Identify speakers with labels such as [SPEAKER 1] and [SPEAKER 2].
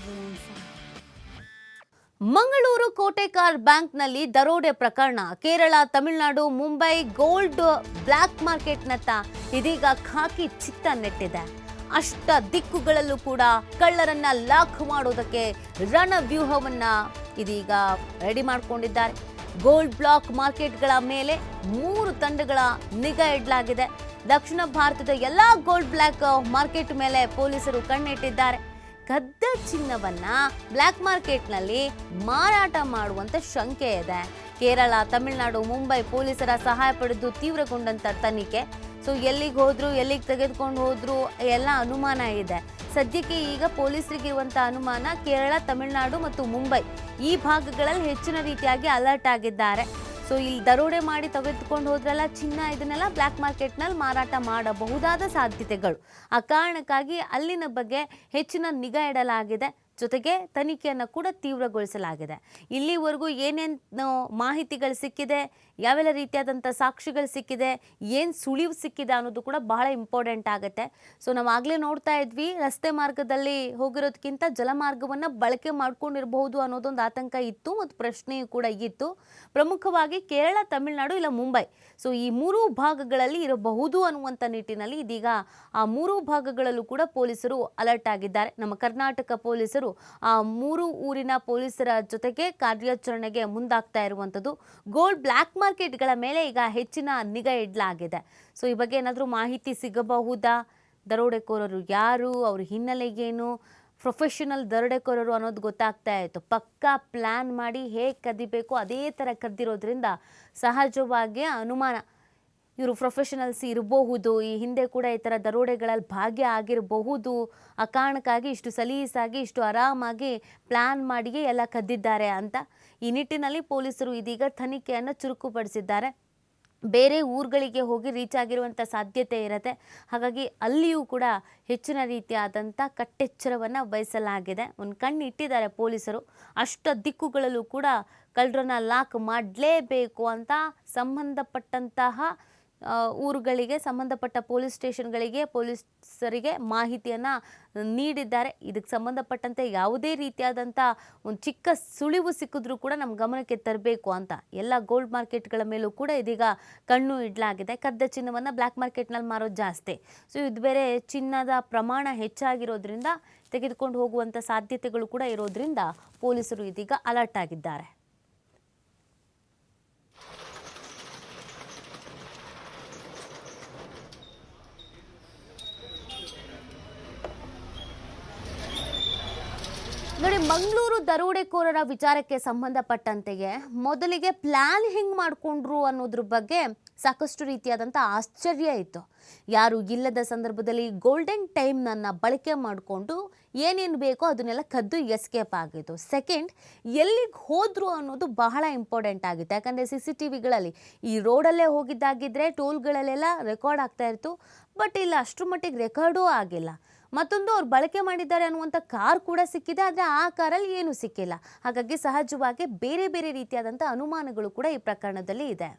[SPEAKER 1] everyone
[SPEAKER 2] ಕೋಟೆ car ಬ್ಯಾಂಕ್ನಲ್ಲಿ ದರೋಡೆ ಪ್ರಕರಣ. ಕೇರಳ, ತಮಿಳುನಾಡು, ಮುಂಬೈ ಗೋಲ್ಡ್ ಬ್ಲ್ಯಾಕ್ ಮಾರ್ಕೆಟ್ನತ್ತ ಇದೀಗ ಖಾಕಿ ಚಿತ್ತ ನೆಟ್ಟಿದೆ. ಅಷ್ಟ ದಿಕ್ಕುಗಳಲ್ಲೂ ಕೂಡ ಕಳ್ಳರನ್ನ ಲಾಕ್ ಮಾಡೋದಕ್ಕೆ ರಣವ್ಯೂಹವನ್ನ ಇದೀಗ ರೆಡಿ ಮಾಡಿಕೊಂಡಿದ್ದಾರೆ. ಗೋಲ್ಡ್ ಬ್ಲಾಕ್ ಮಾರ್ಕೆಟ್ಗಳ ಮೇಲೆ ಮೂರು ತಂಡಗಳ ನಿಗಾ ಇಡಲಾಗಿದೆ. ದಕ್ಷಿಣ ಭಾರತದ ಎಲ್ಲಾ ಗೋಲ್ಡ್ ಬ್ಲಾಕ್ ಮಾರ್ಕೆಟ್ ಮೇಲೆ ಪೊಲೀಸರು ಕಣ್ಣಿಟ್ಟಿದ್ದಾರೆ. ಕದ್ದ ಚಿನ್ನವನ್ನ ಬ್ಲ್ಯಾಕ್ ಮಾರ್ಕೆಟ್ನಲ್ಲಿ ಮಾರಾಟ ಮಾಡುವಂತ ಶಂಕೆ ಇದೆ. ಕೇರಳ, ತಮಿಳುನಾಡು, ಮುಂಬೈ ಪೊಲೀಸರ ಸಹಾಯ ಪಡೆದು ತೀವ್ರಗೊಂಡಂತ ತನಿಖೆ. ಸೊ ಎಲ್ಲಿಗೆ ಹೋದ್ರು, ಎಲ್ಲಿಗೆ ತೆಗೆದುಕೊಂಡು ಹೋದ್ರು, ಎಲ್ಲ ಅನುಮಾನ ಇದೆ. ಸದ್ಯಕ್ಕೆ ಈಗ ಪೊಲೀಸರಿಗೆ ಇರುವಂತ ಅನುಮಾನ ಕೇರಳ, ತಮಿಳುನಾಡು ಮತ್ತು ಮುಂಬೈ ಈ ಭಾಗಗಳಲ್ಲಿ ಹೆಚ್ಚಿನ ರೀತಿಯಾಗಿ ಅಲರ್ಟ್ ಆಗಿದ್ದಾರೆ. ಸೊ ಇಲ್ಲಿ ದರೋಡೆ ಮಾಡಿ ತೆಗೆದುಕೊಂಡು ಹೋದ್ರೆಲ್ಲ ಚಿನ್ನ ಇದನ್ನೆಲ್ಲ ಬ್ಲ್ಯಾಕ್ ಮಾರ್ಕೆಟ್ನಲ್ಲಿ ಮಾರಾಟ ಮಾಡಬಹುದಾದ ಸಾಧ್ಯತೆಗಳು. ಆ ಕಾರಣಕ್ಕಾಗಿ ಅಲ್ಲಿನ ಬಗ್ಗೆ ಹೆಚ್ಚಿನ ನಿಗಾ ಇಡಲಾಗಿದೆ. ಜೊತೆಗೆ ತನಿಖೆಯನ್ನು ಕೂಡ ತೀವ್ರಗೊಳಿಸಲಾಗಿದೆ. ಇಲ್ಲಿವರೆಗೂ ಏನೇನು ಮಾಹಿತಿಗಳು ಸಿಕ್ಕಿದೆ, ಯಾವೆಲ್ಲ ರೀತಿಯಾದಂಥ ಸಾಕ್ಷಿಗಳು ಸಿಕ್ಕಿದೆ, ಏನು ಸುಳಿವು ಸಿಕ್ಕಿದೆ ಅನ್ನೋದು ಕೂಡ ಬಹಳ ಇಂಪಾರ್ಟೆಂಟ್ ಆಗುತ್ತೆ. ಸೊ ನಾವು ಆಗಲೇ ನೋಡ್ತಾ ಇದ್ವಿ, ರಸ್ತೆ ಮಾರ್ಗದಲ್ಲಿ ಹೋಗಿರೋದಕ್ಕಿಂತ ಜಲಮಾರ್ಗವನ್ನು ಬಳಕೆ ಮಾಡ್ಕೊಂಡಿರಬಹುದು ಅನ್ನೋದೊಂದು ಆತಂಕ ಇತ್ತು ಮತ್ತು ಪ್ರಶ್ನೆಯೂ ಕೂಡ ಇತ್ತು. ಪ್ರಮುಖವಾಗಿ ಕೇರಳ, ತಮಿಳುನಾಡು ಇಲ್ಲ ಮುಂಬೈ. ಸೊ ಈ ಮೂರು ಭಾಗಗಳಲ್ಲಿ ಇರಬಹುದು ಅನ್ನುವಂಥ ನಿಟ್ಟಿನಲ್ಲಿ ಇದೀಗ ಆ ಮೂರು ಭಾಗಗಳಲ್ಲೂ ಕೂಡ ಪೊಲೀಸರು ಅಲರ್ಟ್ ಆಗಿದ್ದಾರೆ. ನಮ್ಮ ಕರ್ನಾಟಕ ಪೊಲೀಸರು ಆ ಮೂರು ಊರಿನ ಪೊಲೀಸರ ಜೊತೆಗೆ ಕಾರ್ಯಾಚರಣೆಗೆ ಮುಂದಾಗ್ತಾ ಇರುವಂಥದ್ದು. ಗೋಲ್ಡ್ ಬ್ಲ್ಯಾಕ್ ಮಾರ್ಕೆಟ್ಗಳ ಮೇಲೆ ಈಗ ಹೆಚ್ಚಿನ ನಿಗಾ ಇಡಲಾಗಿದೆ. ಸೊ ಈ ಬಗ್ಗೆ ಏನಾದರೂ ಮಾಹಿತಿ ಸಿಗಬಹುದಾ? ದರೋಡೆಕೋರರು ಯಾರು? ಅವ್ರ ಹಿನ್ನೆಲೆಗೇನು ಪ್ರೊಫೆಷನಲ್ ದರೋಡೆಕೋರರು ಅನ್ನೋದು ಗೊತ್ತಾಗ್ತಾ ಇತ್ತು. ಪಕ್ಕಾ ಪ್ಲ್ಯಾನ್ ಮಾಡಿ ಹೇಗೆ ಕದಿಬೇಕು? ಅದೇ ಥರ ಕದ್ದಿರೋದ್ರಿಂದ ಸಹಜವಾಗಿ ಅನುಮಾನ. ಇವರು ಪ್ರೊಫೆಷನಲ್ಸ್ ಇರಬಹುದು, ಈ ಹಿಂದೆ ಕೂಡ ಈ ಥರ ದರೋಡೆಗಳಲ್ಲಿ ಭಾಗ್ಯ ಆಗಿರಬಹುದು. ಆ ಕಾರಣಕ್ಕಾಗಿ ಇಷ್ಟು ಸಲೀಸಾಗಿ, ಇಷ್ಟು ಆರಾಮಾಗಿ ಪ್ಲ್ಯಾನ್ ಮಾಡಿಯೇ ಎಲ್ಲ ಕದ್ದಿದ್ದಾರೆ ಅಂತ ಈ ನಿಟ್ಟಿನಲ್ಲಿ ಪೊಲೀಸರು ಇದೀಗ ತನಿಖೆಯನ್ನು ಚುರುಕುಪಡಿಸಿದ್ದಾರೆ. ಬೇರೆ ಊರುಗಳಿಗೆ ಹೋಗಿ ರೀಚ್ ಆಗಿರುವಂಥ ಸಾಧ್ಯತೆ ಇರುತ್ತೆ. ಹಾಗಾಗಿ ಅಲ್ಲಿಯೂ ಕೂಡ ಹೆಚ್ಚಿನ ರೀತಿಯಾದಂಥ ಕಟ್ಟೆಚ್ಚರವನ್ನು ವಹಿಸಲಾಗಿದೆ. ಒಂದು ಕಣ್ಣು ಇಟ್ಟಿದ್ದಾರೆ ಪೊಲೀಸರು. ಅಷ್ಟ ದಿಕ್ಕುಗಳಲ್ಲೂ ಕೂಡ ಕಳ್ಳರನ್ನ ಲಾಕ್ ಮಾಡಲೇಬೇಕು ಅಂತ ಸಂಬಂಧಪಟ್ಟಂತಹ ಊರುಗಳಿಗೆ ಸಂಬಂಧಪಟ್ಟ ಪೊಲೀಸ್ ಸ್ಟೇಷನ್ಗಳಿಗೆ ಪೊಲೀಸರಿಗೆ ಮಾಹಿತಿಯನ್ನು ನೀಡಿದ್ದಾರೆ. ಇದಕ್ಕೆ ಸಂಬಂಧಪಟ್ಟಂತೆ ಯಾವುದೇ ರೀತಿಯಾದಂಥ ಒಂದು ಚಿಕ್ಕ ಸುಳಿವು ಸಿಕ್ಕಿದ್ರೂ ಕೂಡ ನಮ್ಮ ಗಮನಕ್ಕೆ ತರಬೇಕು ಅಂತ. ಎಲ್ಲ ಗೋಲ್ಡ್ ಮಾರ್ಕೆಟ್ಗಳ ಮೇಲೂ ಕೂಡ ಇದೀಗ ಕಣ್ಣು ಇಡಲಾಗಿದೆ. ಕದ್ದ ಚಿನ್ನವನ್ನು ಬ್ಲ್ಯಾಕ್ ಮಾರ್ಕೆಟ್ನಲ್ಲಿ ಮಾರೋದು ಜಾಸ್ತಿ. ಸೊ ಇದು ಬೇರೆ ಚಿನ್ನದ ಪ್ರಮಾಣ ಹೆಚ್ಚಾಗಿರೋದ್ರಿಂದ ತೆಗೆದುಕೊಂಡು ಹೋಗುವಂಥ ಸಾಧ್ಯತೆಗಳು ಕೂಡ ಇರೋದ್ರಿಂದ ಪೊಲೀಸರು ಇದೀಗ ಅಲರ್ಟ್ ಆಗಿದ್ದಾರೆ. ನೋಡಿ, ಮಂಗಳೂರು ದರೋಡೆಕೋರರ ವಿಚಾರಕ್ಕೆ ಸಂಬಂಧಪಟ್ಟಂತೆಯೇ ಮೊದಲಿಗೆ ಪ್ಲಾನ್ ಹೆಂಗೆ ಮಾಡಿಕೊಂಡ್ರು ಅನ್ನೋದ್ರ ಬಗ್ಗೆ ಸಾಕಷ್ಟು ರೀತಿಯಾದಂಥ ಆಶ್ಚರ್ಯ ಇತ್ತು. ಯಾರು ಇಲ್ಲದ ಸಂದರ್ಭದಲ್ಲಿ ಗೋಲ್ಡನ್ ಟೈಮ್ನನ್ನು ಬಳಕೆ ಮಾಡಿಕೊಂಡು ಏನೇನು ಬೇಕೋ ಅದನ್ನೆಲ್ಲ ಕದ್ದು ಎಸ್ಕೇಪ್ ಆಗಿತ್ತು. ಸೆಕೆಂಡ್ ಎಲ್ಲಿಗೆ ಹೋದ್ರು ಅನ್ನೋದು ಬಹಳ ಇಂಪಾರ್ಟೆಂಟ್ ಆಗಿತ್ತು. ಯಾಕಂದರೆ ಸಿ ಸಿ ಟಿ ವಿಗಳಲ್ಲಿ ಈ ರೋಡಲ್ಲೇ ಹೋಗಿದ್ದಾಗಿದ್ದರೆ ಟೋಲ್ಗಳಲ್ಲೆಲ್ಲ ರೆಕಾರ್ಡ್ ಆಗ್ತಾ ಇತ್ತು. ಬಟ್ ಇಲ್ಲ ಅಷ್ಟರ ಮಟ್ಟಿಗೆ ರೆಕಾರ್ಡೂ ಆಗಿಲ್ಲ. ಮತ್ತೊಂದು ಅವ್ರು ಬಳಕೆ ಮಾಡಿದ್ದಾರೆ ಅನ್ನುವಂಥ ಕಾರ್ ಕೂಡ ಸಿಕ್ಕಿದೆ, ಆದರೆ ಆ ಕಾರಲ್ಲಿ ಏನೂ ಸಿಕ್ಕಿಲ್ಲ. ಹಾಗಾಗಿ ಸಹಜವಾಗಿ ಬೇರೆ ಬೇರೆ ರೀತಿಯಾದಂಥ ಅನುಮಾನಗಳು ಕೂಡ ಈ ಪ್ರಕರಣದಲ್ಲಿ ಇದೆ.